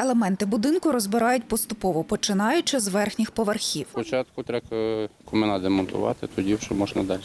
Елементи будинку розбирають поступово, починаючи з верхніх поверхів. Спочатку треба е, комина демонтувати, тоді вже можна далі.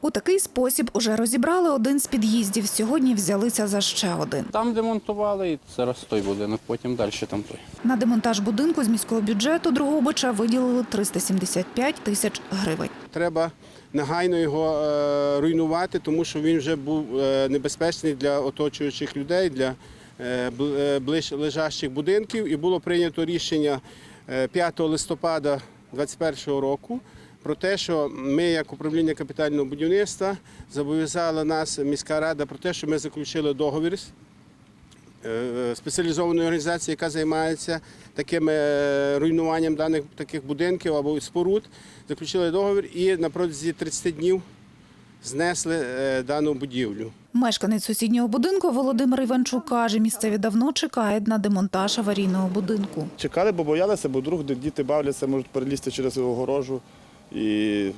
У такий спосіб уже розібрали один з під'їздів. Сьогодні взялися за ще один. Там демонтували і зараз той будинок, потім далі там той. На демонтаж будинку з міського бюджету Другобича виділили 375 тисяч гривень. Треба негайно його е, руйнувати, тому що він вже був е, небезпечний для оточуючих людей, для е, е, ближ лежащих будинків. І було прийнято рішення е, 5 листопада 2021 року про те, що ми, як управління капітального будівництва, зобов'язала нас міська рада про те, що ми заключили договір з е, спеціалізованої організації, яка займається таким е, руйнуванням даних таких будинків або споруд, заключили договір і на протязі 30 днів знесли е, дану будівлю. Мешканець сусіднього будинку Володимир Іванчук каже, місцеві давно чекають на демонтаж аварійного будинку. Чекали, бо боялися, бо вдруг де діти бавляться, можуть перелізти через огорожу. І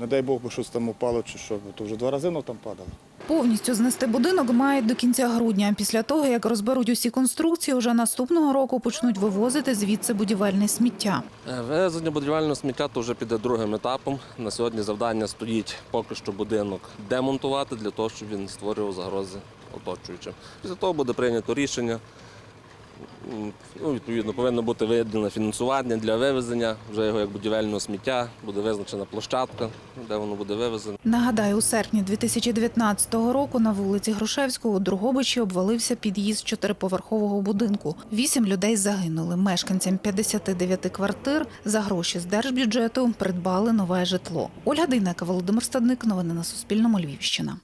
не дай Бог, бо щось там упало чи що, бо то вже два рази воно там падало. Повністю знести будинок мають до кінця грудня. Після того, як розберуть усі конструкції, уже наступного року почнуть вивозити звідси будівельне сміття. Е, Вивезення будівельного сміття то вже піде другим етапом. На сьогодні завдання стоїть поки що будинок демонтувати для того, щоб він створював загрози оточуючим. Після того буде прийнято рішення. Ну, відповідно, повинно бути виділено фінансування для вивезення вже його як будівельного сміття, буде визначена площадка, де воно буде вивезено. Нагадаю, у серпні 2019 року на вулиці Грушевського у Другобичі обвалився під'їзд чотириповерхового будинку. Вісім людей загинули. Мешканцям 59 квартир за гроші з держбюджету придбали нове житло. Ольга Дейнека, Володимир Стадник. Новини на Суспільному. Львівщина.